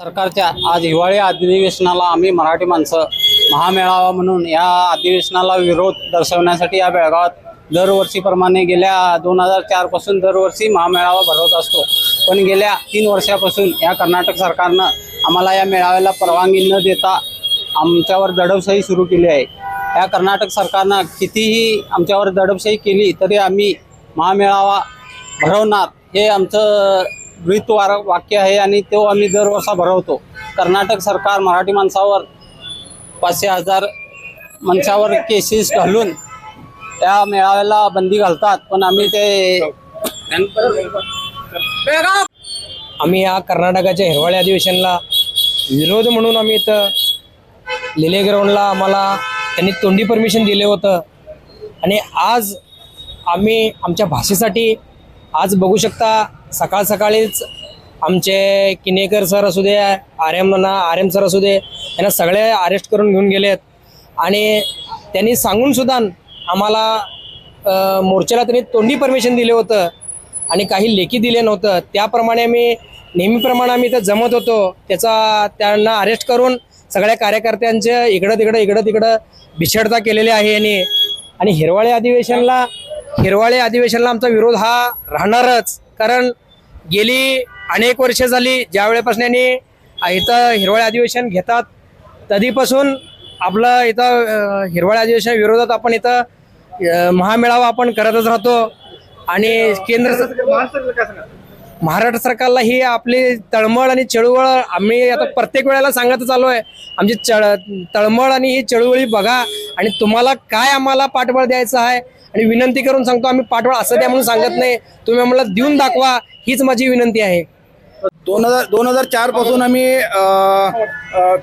सरकारच्या आज हिवाळी अधिवेशनाला आम्ही मराठी माणसं महामेळावा म्हणून या अधिवेशनाला विरोध दर्शवण्यासाठी या बेळगावात दरवर्षीप्रमाणे गेल्या दोन हजार चारपासून दरवर्षी महामेळावा भरवत असतो. पण गेल्या तीन वर्षापासून या कर्नाटक सरकारनं आम्हाला या मेळाव्याला परवानगी न देता आमच्यावर दडपशाही सुरू केली आहे. या कर्नाटक सरकारनं कितीही आमच्यावर दडपशाही केली तरी आम्ही महामेळावा भरवणार हे आमचं ब्रीतवार वाक्य आहे आणि तो आम्ही दरवर्षा भरवतो. कर्नाटक सरकार मराठी माणसावर पाचशे हजार माणसावर केसेस घालून त्या मेळाव्याला बंदी घालतात. पण आम्ही ते आम्ही या कर्नाटकाच्या हिरवाळी अधिवेशनला विरोध म्हणून आम्ही इथं लिले ग्राउंडला आम्हाला त्यांनी तोंडी परमिशन दिले होतं. आणि आज आम्ही आमच्या भाषेसाठी आज बघू शकता सकाळ सकाळीच आमचे किनेकर सर असू दे आर एम म्हणा आर एम सर असू दे यांना सगळे अरेस्ट करून घेऊन गेलेत. आणि त्यांनी सांगूनसुद्धा आम्हाला मोर्चेला मोर्चाला त्यांनी तोंडी परमिशन दिले होतं आणि काही लेखी दिले नव्हतं. त्याप्रमाणे आम्ही नेहमीप्रमाणे आम्ही इथं जमत होतो. त्याचा त्यांना अरेस्ट करून सगळ्या कार्यकर्त्यांचे इकडं तिकडं इकडं तिकडं बिछडता केलेली आहे यांनी. आणि हिरवाळे अधिवेशनला हिरवाळी अधिवेशनला आमचा विरोध हा राहणारच. कारण गेली अनेक वर्ष झाली ज्या वेळेपासून यांनी इथं हिरवाळी अधिवेशन घेतात तधीपासून आपलं इथं अं, अधिवेशन विरोधात आपण इथं महामेळावा आपण करतच राहतो. आणि केंद्र महाराष्ट्र सरकारला ही आपली तळमळ आणि चळवळ आम्ही आता प्रत्येक वेळेला सांगतच आलो आहे. आमची चळ तळमळ आणि ही चळवळी बघा आणि तुम्हाला काय आम्हाला पाठबळ द्यायचं आहे आणि विनंती करून सांगतो आम्ही पाठबळ असं द्या म्हणून सांगत नाही. तुम्ही आम्हाला देऊन दाखवा हीच माझी विनंती आहे. दोन हजार दोन हजार चारपासून आम्ही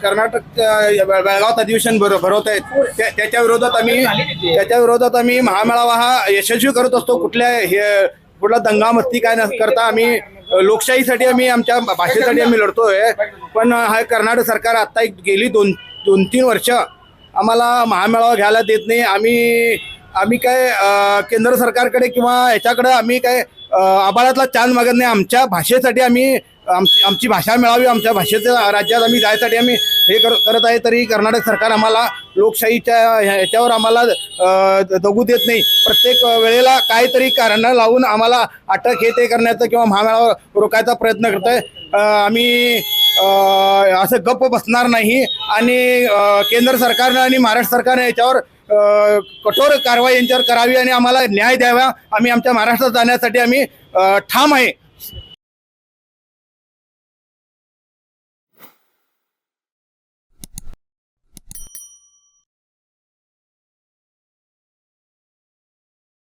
कर्नाटक बेळगावात अधिवेशन भर भरवत आहेत. त्या- त्याच्या विरोधात आम्ही त्याच्या विरोधात आम्ही महामेळावा हा यशस्वी करत असतो. कुठल्या हे कुठला दंगा मस्ती काय न करता आम्ही लोकशाहीसाठी आम्ही आमच्या भाषेसाठी आम्ही लढतोय. पण हा कर्नाटक सरकार आता एक गेली दोन दोन तीन वर्ष आम्हाला महामेळावा घ्यायला देत नाही. आम्ही आम्ही काय केंद्र सरकारकडे किंवा ह्याच्याकडे आम्ही काय आभाळातला आबाळातला चांद मागत नाही. आमच्या भाषेसाठी आम्ही आमची आमची भाषा मिळावी आमच्या भाषेच्या राज्यात आम्ही जायसाठी आम्ही हे कर करत आहे तरी कर्नाटक सरकार आम्हाला लोकशाहीच्या ह्या- ह्याच्यावर आम्हाला दगू देत नाही. प्रत्येक वेळेला काहीतरी कारणं लावून आम्हाला अटक हे ते करण्याचा किंवा महामेळावर रोखायचा प्रयत्न करत आहे आम्ही असं गप्प बसणार नाही आणि केंद्र सरकारनं आणि महाराष्ट्र सरकारने याच्यावर कठोर कारवाई यांच्यावर करावी आणि आम्हाला न्याय द्यावा. आम्ही आमच्या महाराष्ट्रात जाण्यासाठी आम्ही ठाम आहे.